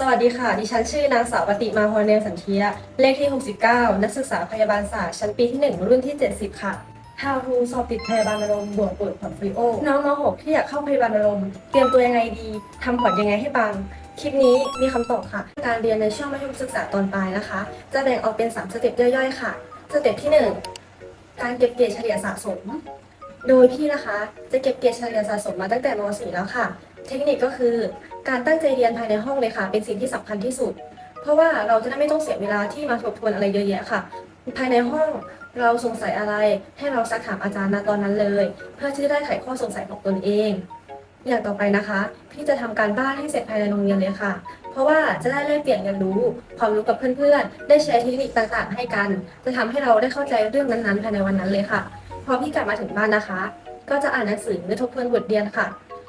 สวัสดีค่ะ ดิฉันชื่อนางสาวปฏิมาพรเนยสันเทีย เลขที่ 69 นักศึกษาพยาบาลศาสตร์ชั้นปีที่ 1 รุ่นที่ 70 ค่ะ How to สอบติดพยาบาลอารมณ์บวกเปิดพอร์ตฟิโอ น้องม .6 ที่อยากเข้าพยาบาลอารมณ์เตรียมตัวยังไงดี ทำพอร์ตยังไงให้ปัง คลิปนี้มีคำตอบค่ะ การเรียนในช่วงมัธยมศึกษาตอนปลายนะคะ จะแบ่งออกเป็น 3 สเต็ปย่อยๆ ค่ะ สเต็ปที่ 1 การเก็บเกรดเฉลี่ยสะสม โดยพี่นะคะ จะเก็บเกรดเฉลี่ยสะสมมาตั้งแต่ม .4 แล้วค่ะ เทคนิคก็คือการตั้งใจเรียนภายในห้องเลยค่ะ เป็นสิ่งที่สำคัญที่สุด เพราะว่าเราจะได้ไม่ต้องเสียเวลาที่มาทบทวนอะไรเยอะแยะค่ะ ภายในห้องเราสงสัยอะไรให้เราซักถามอาจารย์ณตอนนั้นเลย เพื่อที่จะได้ไขข้อสงสัยของตนเอง อย่างต่อไปนะคะพี่จะทำการบ้านให้เสร็จภายในโรงเรียนเลยค่ะ เพราะว่าจะได้แลกเปลี่ยนเรียนรู้ ความรู้กับเพื่อนๆ ได้แชร์เทคนิคต่างๆ ให้กัน จะทำให้เราได้เข้าใจเรื่องนั้นๆ ภายในวันนั้นเลยค่ะ พอพี่กลับมาถึงบ้านนะคะ ก็จะอ่านหนังสือทบทวนบทเรียนค่ะ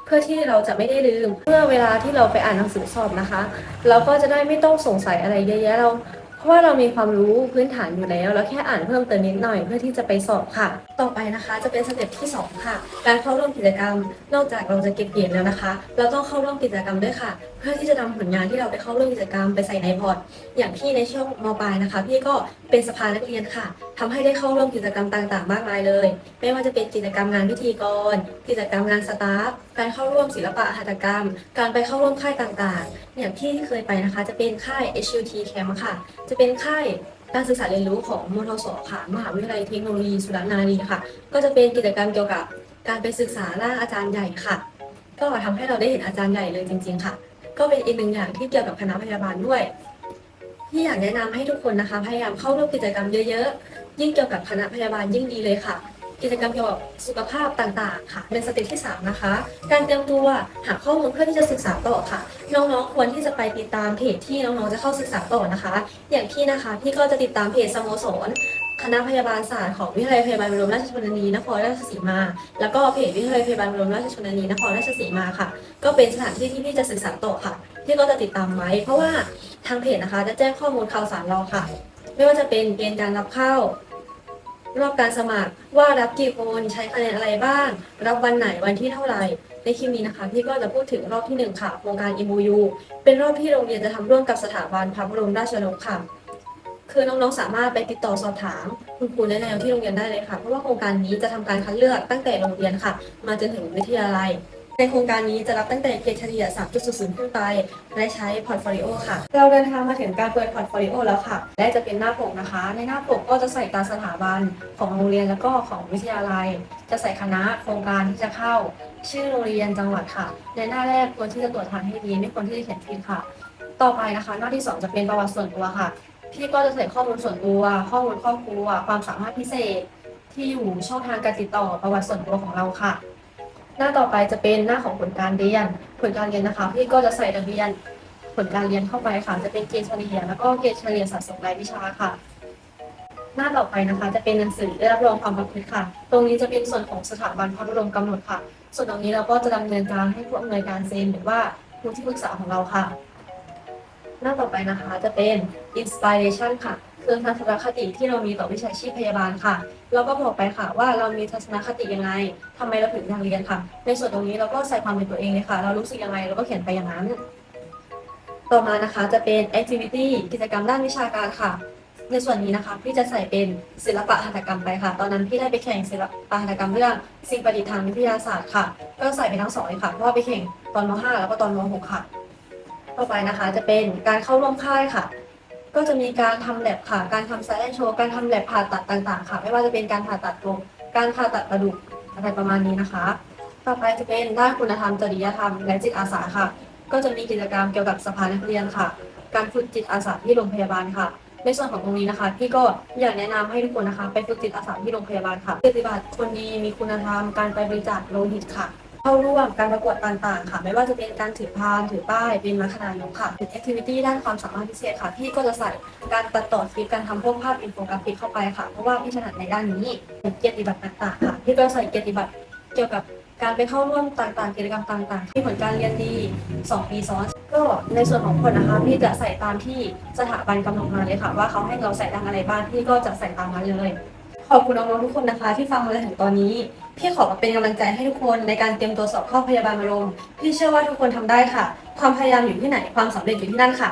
พื่อที่เราจะไม่ได้ลืมเมื่อเวลาที่เราไปอ่านหนังสือสอบนะคะ เราก็จะได้ไม่ต้องสงสัยอะไรเยอะแยะเรา เพราะว่าเรามีความรู้พื้นฐานอยู่แล้วเราแค่อ่านเพิ่มเติมนิดหน่อยเพื่อที่จะไปสอบค่ะ ต่อไปนะคะจะเป็นสเต็ปที่ 2 ค่ะ การเข้าร่วมกิจกรรม นอกจากเราจะเก็บเกี่ยวแล้วนะคะ เราต้องเข้าร่วมกิจกรรมด้วยค่ะ เพื่อที่จะนำผลงานที่เราไปเข้าร่วมกิจกรรมไปใส่ในพอร์ตอย่างพี่ในช่วงมปลายนะคะ พี่ก็ เป็นสภานักเรียนค่ะทำให้ได้เข้าร่วมกิจกรรมต่างๆ มากมายเลย ไม่ว่าจะเป็นกิจกรรมงานพิธีกร กิจกรรมงานสตาฟ การเข้าร่วมศิลปะหัตถกรรม การไปเข้าร่วมค่ายต่างๆ อย่างที่เคยไปนะคะ จะเป็นค่าย HUT Camp ค่ะ จะเป็นค่ายการศึกษาเรียนรู้ของมทสค่ะมหาวิทยาลัยเทคโนโลยีสุรนารีค่ะ ก็จะเป็นกิจกรรมเกี่ยวกับการไปศึกษาล่าอาจารย์ใหญ่ค่ะ ก็ทำให้เราได้เห็นอาจารย์ใหญ่เลยจริง ๆ ค่ะ ก็เป็นอีกหนึ่งอย่างที่เกี่ยวกับคณะพยาบาลด้วย ที่อยากแนะนำให้ทุกคนนะคะ พยายามเข้าร่วมกิจกรรมเยอะๆ ยิ่งเกี่ยวกับคณะพยาบาลยิ่งดีเลยค่ะ กิจกรรมเกี่ยวกับสุขภาพต่างๆ ค่ะ เป็นสเต็ปที่ 3 นะคะ การเตรียมตัวหาข้อมูลเพื่อที่จะศึกษาต่อค่ะ น้องๆควรที่จะไปติดตามเพจที่น้องๆจะเข้าศึกษาต่อนะคะ อย่างพี่นะคะพี่ก็จะติดตามเพจสโมสร คณะพยาบาลศาสตร์ของวิทยาลัยพยาบาลบรมราชชนนีนครราชสีมา แล้วก็เพจวิทยาลัยพยาบาลบรมราชชนนีนครราชสีมาค่ะ ก็เป็นสถานที่ที่พี่จะศึกษาต่อค่ะพี่ก็จะติดตามไว้ เพราะว่าทางเพจนะคะจะแจ้งข้อมูลข่าวสารเราค่ะ ไม่ว่าจะเป็นเกณฑ์การรับเข้ารอบการสมัครว่ารับกี่คนใช้คะแนนอะไรบ้าง รับวันไหนวันที่เท่าไหร่ในคลิปนี้นะคะพี่ก็จะพูดถึงรอบที่หนึ่งค่ะโครงการ MOU เป็นรอบที่โรงเรียนจะทำร่วมกับสถาบันพระบรมราชชนกค่ะ คือน้องๆ สามารถไปติดต่อสอบถามคุณครูแนะแนวที่โรงเรียนได้เลยค่ะ เพราะว่าโครงการนี้จะทำการคัดเลือกตั้งแต่โรงเรียนค่ะ มาจนถึงวิทยาลัย ในโครงการนี้จะรับตั้งแต่เกรดเฉลี่ย 3.00 ขึ้นไป และใช้พอร์ตโฟลิโอค่ะ เราเดินทางมาถึงการเปิดพอร์ตโฟลิโอแล้วค่ะ และจะเป็นหน้าปกนะคะ ในหน้าปกก็จะใส่ตาสถาบันของโรงเรียนแล้วก็ของวิทยาลัย จะใส่คณะโครงการที่จะเข้า ชื่อโรงเรียนจังหวัดค่ะ ในหน้าแรกควรที่จะตรวจทานให้ดีไม่ควรที่จะเขียนผิดค่ะ ต่อไปนะคะ หน้าที่ 2 จะเป็นประวัติส่วนตัวค่ะ พี่ก็จะใส่ข้อมูลส่วนตัว ข้อมูลครอบครัว ความสามารถพิเศษ ที่อยู่ช่องทางการติดต่อประวัติส่วนตัวของเราค่ะ หน้าต่อไปจะเป็นหน้าของผลการเรียน ผลการเรียนนะคะ พี่ก็จะใส่ทะเบียนผลการเรียนเข้าไปค่ะ จะเป็นเกรดเฉลี่ยแล้วก็เกรดเฉลี่ยสะสมรายวิชาค่ะ หน้าต่อไปนะคะ จะเป็นหนังสือได้รับรองความประพฤติค่ะ ตรงนี้จะเป็นส่วนของสถาบันพระบรมกำหนดค่ะ ส่วนตรงนี้เราก็จะดำเนินการให้ผู้อำนวยการเซ็นหรือว่าผู้ที่ปรึกษาของเราค่ะ หน้าต่อไปนะคะจะเป็น inspiration ค่ะ คือทัศนคติที่เรามีต่อวิชาชีพพยาบาลค่ะ เราก็บอกไปค่ะ ว่าเรามีทัศนคติยังไงทำไมเราถึงอยากเรียนค่ะ ในส่วนตรงนี้เราก็ใส่ความเป็นตัวเองเลยค่ะ เรารู้สึกยังไงเราก็เขียนไปอย่างนั้น ต่อมานะคะจะเป็น activity กิจกรรมด้านวิชาการค่ะ ในส่วนนี้นะคะพี่จะใส่เป็นศิลปะหัตถกรรมไปค่ะ ตอนนั้นพี่ได้ไปแข่งศิลปะหัตถกรรมเรื่องสิ่งประดิษฐ์ทางวิทยาศาสตร์ค่ะ ก็ใส่ไปทั้งสองเลยค่ะ เพราะว่าไปแข่งตอนม .5 แล้วก็ตอนม .6 ค่ะ ต่อไปนะคะ จะเป็นการเข้าร่วมค่ายค่ะ ก็จะมีการทำแลบค่ะ การทำไซแอนโชว์ การทำแลบผ่าตัดต่างๆ ค่ะ ไม่ว่าจะเป็นการผ่าตัดตรงการผ่าตัดกระดูกอะไรประมาณนี้นะคะ ต่อไปจะเป็นด้านคุณธรรมจริยธรรมและจิตอาสาค่ะ ก็จะมีกิจกรรมเกี่ยวกับสภานักเรียนค่ะ การฝึกจิตอาสาที่โรงพยาบาลค่ะ ในส่วนของตรงนี้นะคะ พี่ก็อยากแนะนำให้ทุกคนนะคะ ไปฝึกจิตอาสาที่โรงพยาบาลค่ะปฏิบัติคนดีมีคุณธรรม การไปบริจาคโลหิตค่ะ เข้าร่วมการประกวดต่างๆ ค่ะ ไม่ว่าจะเป็นการถือพานถือป้ายเป็นมัคคณายกค่ะเป็นแอคทิวิตี้ด้านความสามารถพิเศษค่ะพี่ก็จะใส่การตัดต่อคลิปการทำพวกภาพอินโฟกราฟิกเข้าไปค่ะ เพราะว่าพี่ถนัดในด้านนี้เกียรติบัตรต่างๆค่ะพี่ก็ใส่เกียรติบัตรเกี่ยวกับการไปเข้าร่วมต่างๆ กิจกรรมต่างๆ ที่ผลการเรียนดี 2 ปีซ้อน ก็ในส่วนของผลนะคะพี่จะใส่ตามที่สถาบันกำหนดมาเลยค่ะ ว่าเขาให้เราใส่ดังอะไรบ้างพี่ก็จะใส่ตามนั้นเลย ขอบคุณน้องๆทุกคนนะคะ ที่ฟังมาจนถึงตอนนี้ พี่ขอมาเป็นกำลังใจให้ทุกคนในการเตรียมตัวสอบเข้าพยาบาลมรงพี่เชื่อว่าทุกคนทำได้ค่ะ ความพยายามอยู่ที่ไหนความสำเร็จอยู่ที่นั่นค่ะ